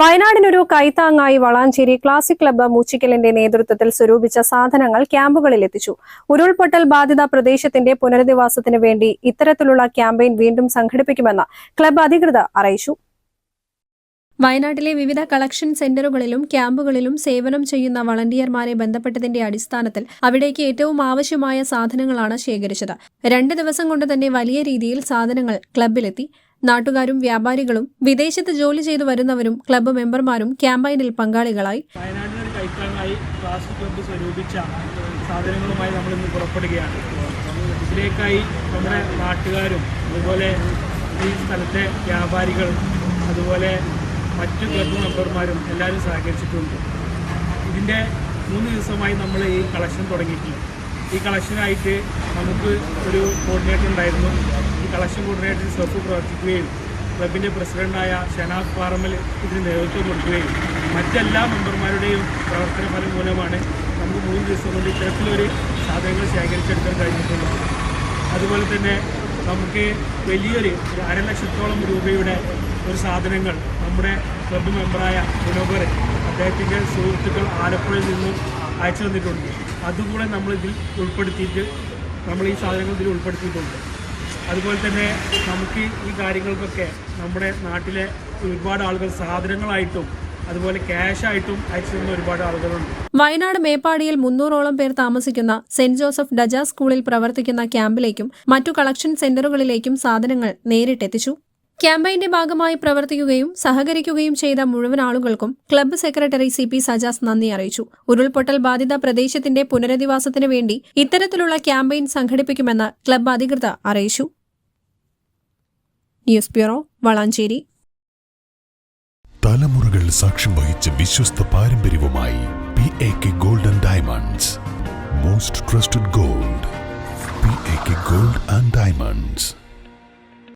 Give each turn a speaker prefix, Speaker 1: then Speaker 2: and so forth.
Speaker 1: വയനാടിനൊരു കൈത്താങ്ങായി Valanchery classic club മൂച്ചിക്കലിന്റെ നേതൃത്വത്തിൽ സ്വരൂപിച്ച സാധനങ്ങൾ ക്യാമ്പുകളിൽ എത്തിച്ചു. ഉരുൾപൊട്ടൽ ബാധിത പ്രദേശത്തിന്റെ പുനരധിവാസത്തിന് വേണ്ടി ഇത്തരത്തിലുള്ള ക്യാമ്പയിൻ വീണ്ടും സംഘടിപ്പിക്കുമെന്ന് ക്ലബ്ബ് അധികൃതർ അറിയിച്ചു. വയനാട്ടിലെ വിവിധ കളക്ഷൻ സെന്ററുകളിലും ക്യാമ്പുകളിലും സേവനം ചെയ്യുന്ന വളണ്ടിയർമാരെ ബന്ധപ്പെട്ടതിന്റെ അടിസ്ഥാനത്തിൽ അവിടേക്ക് ഏറ്റവും ആവശ്യമായ സാധനങ്ങളാണ് ശേഖരിച്ചത്. രണ്ട് ദിവസം കൊണ്ട് തന്നെ വലിയ രീതിയിൽ സാധനങ്ങൾ ക്ലബ്ബിലെത്തി. നാട്ടുകാരും വ്യാപാരികളും വിദേശത്ത് ജോലി ചെയ്തു വരുന്നവരും ക്ലബ്ബ് മെമ്പർമാരും ക്യാമ്പയിനിൽ പങ്കാളികളായി.
Speaker 2: വയനാടിനൊരു കൈത്താങ്ങായി ക്ലാസ് ക്ലബ്ബ് സ്വരൂപിച്ച സാധനങ്ങളുമായി നമ്മൾ ഇന്ന് പുറപ്പെടുകയാണ്. ഇതിലേക്കായി നമ്മുടെ നാട്ടുകാരും അതുപോലെ ഈ സ്ഥലത്തെ വ്യാപാരികൾ അതുപോലെ മറ്റു ക്ലബ്ബ് മെമ്പർമാരും എല്ലാവരും സഹകരിച്ചിട്ടുണ്ട്. ഇതിന്റെ മൂന്ന് ദിവസമായി നമ്മൾ ഈ കളക്ഷൻ തുടങ്ങിയിട്ടുണ്ട്. ഈ കളക്ഷനായിട്ട് നമുക്ക് ഒരു കോർഡിനേറ്റർ ഉണ്ടായിരുന്നു. ഈ കളക്ഷൻ കോർഡിനേറ്റർ സെഫ് പ്രവർത്തിക്കുകയും ക്ലബിന്റെ പ്രസിഡന്റായ ഷനാഫ് പാറമ്മൽ ഇതിന് നേതൃത്വം കൊടുക്കുകയും മറ്റെല്ലാ മെമ്പർമാരുടെയും പ്രവർത്തന ഫലം മൂലമാണ് നമുക്ക് മൂന്ന് ദിവസം കൊണ്ട് ഇത്തരത്തിലൊരു സാധനങ്ങൾ ശേഖരിച്ചെടുക്കാൻ കഴിഞ്ഞിട്ടുള്ളത്. അതുപോലെ തന്നെ നമുക്ക് വലിയൊരു അരലക്ഷത്തോളം രൂപയുടെ ഒരു സാധനങ്ങൾ നമ്മുടെ ക്ലബ്ബ് മെമ്പറായ മനോഹർ അദ്ദേഹത്തിന്റെ സുഹൃത്തുക്കൾ ആലപ്പുഴയിൽ നിന്നും അയച്ചു തന്നിട്ടുണ്ട്. അതുകൂടെ നമ്മളിതിൽ ഉൾപ്പെടുത്തിയിട്ട് നമ്മൾ ഈ സാധനങ്ങൾ ഇതിൽ ഉൾപ്പെടുത്തിയിട്ടുണ്ട്. അതുപോലെ തന്നെ നമുക്ക് ഈ കാര്യങ്ങൾക്കൊക്കെ നമ്മുടെ നാട്ടിലെ ഒരുപാട് ആളുകൾ സാധനങ്ങളായിട്ടും അതുപോലെ ക്യാഷായിട്ടും അയച്ചു തന്ന ഒരുപാട് ആളുകളുണ്ട്.
Speaker 1: വയനാട് മേപ്പാടിയിൽ മുന്നൂറോളം പേർ താമസിക്കുന്ന സെന്റ് ജോസഫ് ഡജ സ്കൂളിൽ പ്രവർത്തിക്കുന്ന ക്യാമ്പിലേക്കും മറ്റു കളക്ഷൻ സെന്ററുകളിലേക്കും സാധനങ്ങൾ നേരിട്ടെത്തിച്ചു. ക്യാമ്പയിന്റെ ഭാഗമായി പ്രവർത്തിക്കുകയും സഹകരിക്കുകയും ചെയ്ത മുഴുവൻ ആളുകൾക്കും club secretary C P Sajas നന്ദി അറിയിച്ചു. ഉരുൾപൊട്ടൽ ബാധിത പ്രദേശത്തിന്റെ പുനരധിവാസത്തിന് വേണ്ടി ഇത്തരത്തിലുള്ള ക്യാമ്പയിൻ സംഘടിപ്പിക്കുമെന്ന് ക്ലബ്ബ് അധികൃതർ അറിയിച്ചു. News bureau Valanchery.
Speaker 3: തലമുറകൾ സാക്ഷ്യം വഹിച്ച വിശ്വസ്ത പാരമ്പര്യവുമായി P A K golden diamonds most trusted gold P A K gold and diamonds